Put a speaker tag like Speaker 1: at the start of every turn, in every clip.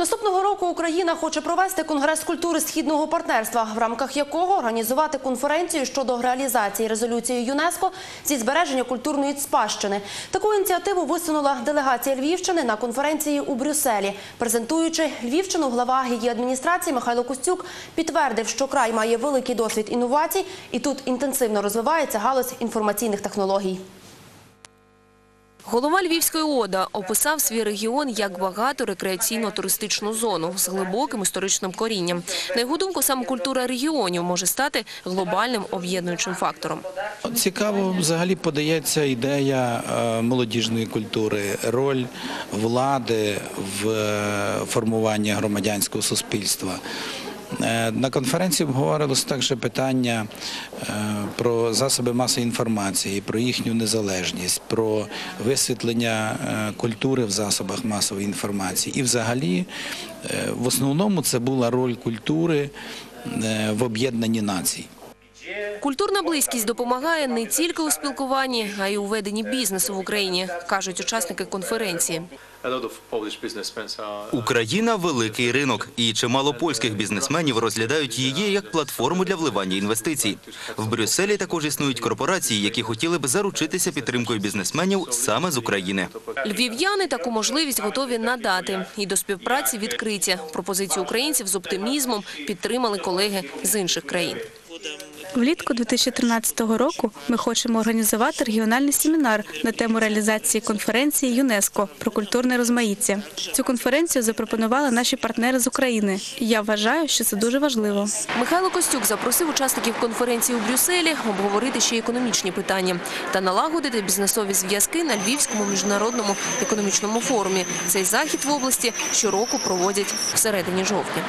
Speaker 1: Наступного року Україна хоче провести конгрес культури східного партнерства, в рамках якого організувати конференцію щодо реалізації резолюції ЮНЕСКО зі збереження культурної спадщини. Таку ініціативу висунула делегація Львівщини на конференції у Брюсселі. Презентуючи Львівщину, глава її адміністрації Михайло Костюк підтвердив, що край має великий досвід інновацій, і тут інтенсивно розвивається галузь інформаційних технологій.
Speaker 2: Голова Львівської ОДА описав свій регіон як багату рекреаційно-туристичну зону з глибоким історичним корінням. На його думку, саме культура регіонів може стати глобальним об'єднуючим фактором.
Speaker 3: Цікаво взагалі подається ідея е, молодіжної культури, роль влади в е, формуванні громадянського суспільства. Е, На конференції обговорилось також питання е, про засоби масової інформації, про їхню незалежність, про висвітлення е, культури в засобах масової інформації. І взагалі, в основному це була роль культури в об'єднанні націй.
Speaker 2: Культурна близькість допомагає не тільки у спілкуванні, а й у веденні бізнесу в Україні, кажуть учасники конференції.
Speaker 4: Україна великий ринок, і чимало польських бізнесменів розглядають її як платформу для вливання інвестицій. В Брюсселі також існують корпорації, які хотіли б заручитися підтримкою бізнесменів саме з України.
Speaker 2: Львів'яни таку можливість готові надати і до співпраці відкриті. Пропозицію українців з оптимізмом підтримали колеги з інших країн.
Speaker 5: Влітку 2013 року ми хочемо організувати регіональний семінар на тему реалізації конференції ЮНЕСКО про культурне розмаїття. Цю конференцію запропонували наші партнери з України. Я вважаю, що це дуже важливо.
Speaker 2: Михайло Костюк запросив учасників конференції у Брюсселі обговорити ще економічні питання та налагодити бізнесові зв'язки на Львівському міжнародному економічному форумі. Цей захід в області щороку проводять всередині жовтня.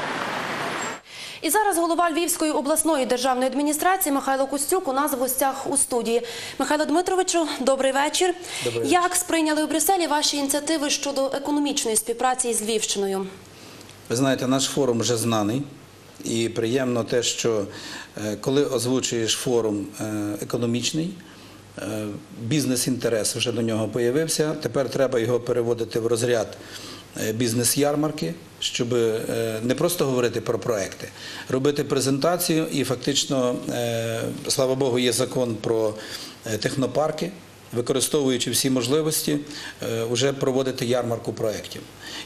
Speaker 1: І зараз голова Львівської обласної державної адміністрації Михайло Костюк у нас в гостях у студії. Михайло Дмитровичу, добрий вечір. Як сприйняли у Брюсселі ваші ініціативи щодо економічної співпраці з Львівщиною?
Speaker 3: Ви знаєте, наш форум вже знаний. І приємно те, що е, коли озвучуєш форум е, економічний, е, бізнес-інтерес вже до нього появився. Тепер треба його переводити в розряд бізнес-ярмарки, щоб е, не просто говорити про проекти, робити презентацію і фактично, е, слава Богу, є закон про е, технопарки використовуючи всі можливості, вже проводити ярмарку проєктів.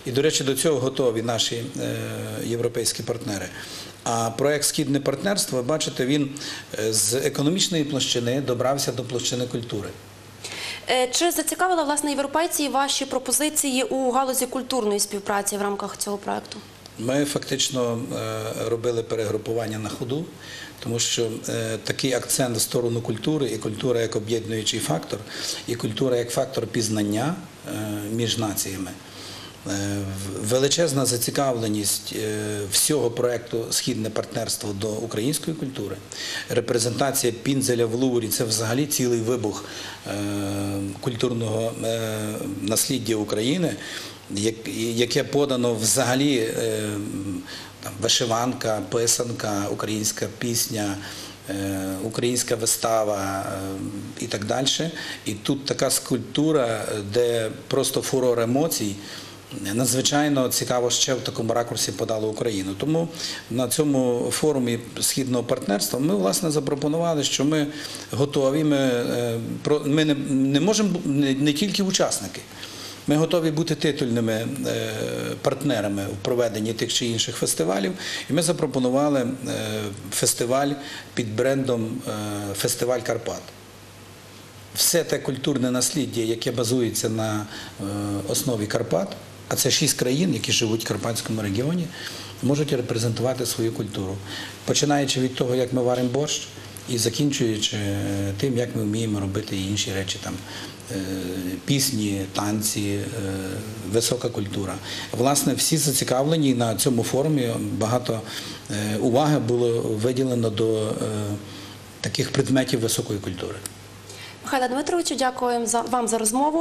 Speaker 3: І, до речі, до цього готові наші європейські партнери. А проєкт Східне партнерство, бачите, він з економічної площини добрався до площини культури.
Speaker 1: Е, Чи зацікавили власне європейці ваші пропозиції у галузі культурної співпраці в рамках цього проекту?
Speaker 3: Ми фактично е, робили перегрупування на ходу, тому що е, такий акцент в сторону культури і культура як об'єднуючий фактор, і культура як фактор пізнання між націями. Е, Величезна зацікавленість е, всього проекту Східне партнерство до української культури. Репрезентація Пінзеля в Луврі це взагалі цілий вибух е, культурного насліддя України, яке подано взагалі вишиванка, писанка, українська пісня. Українська вистава і так далі. І тут така скульптура, де просто фурор емоцій. Надзвичайно цікаво ще в такому ракурсі подали Україну. Тому на цьому форумі східного партнерства ми власне запропонували, що ми готові. Ми, е, ми не, не можемо не, тільки учасники. Ми готові бути титульними е, партнерами в проведенні тих чи інших фестивалів. І ми запропонували е, фестиваль під брендом Фестиваль Карпат все те культурне насліддя, яке базується на основі Карпат, а це шість країн, які живуть в Карпатському регіоні, можуть репрезентувати свою культуру. Починаючи від того, як ми варимо борщ, і закінчуючи е, тим, як ми вміємо робити інші речі, там е, пісні, танці, е, висока культура. Власне, всі зацікавлені на цьому форумі багато уваги було виділено до таких предметів високої культури.
Speaker 1: Михайло Дмитровичу, дякуємо вам за розмову.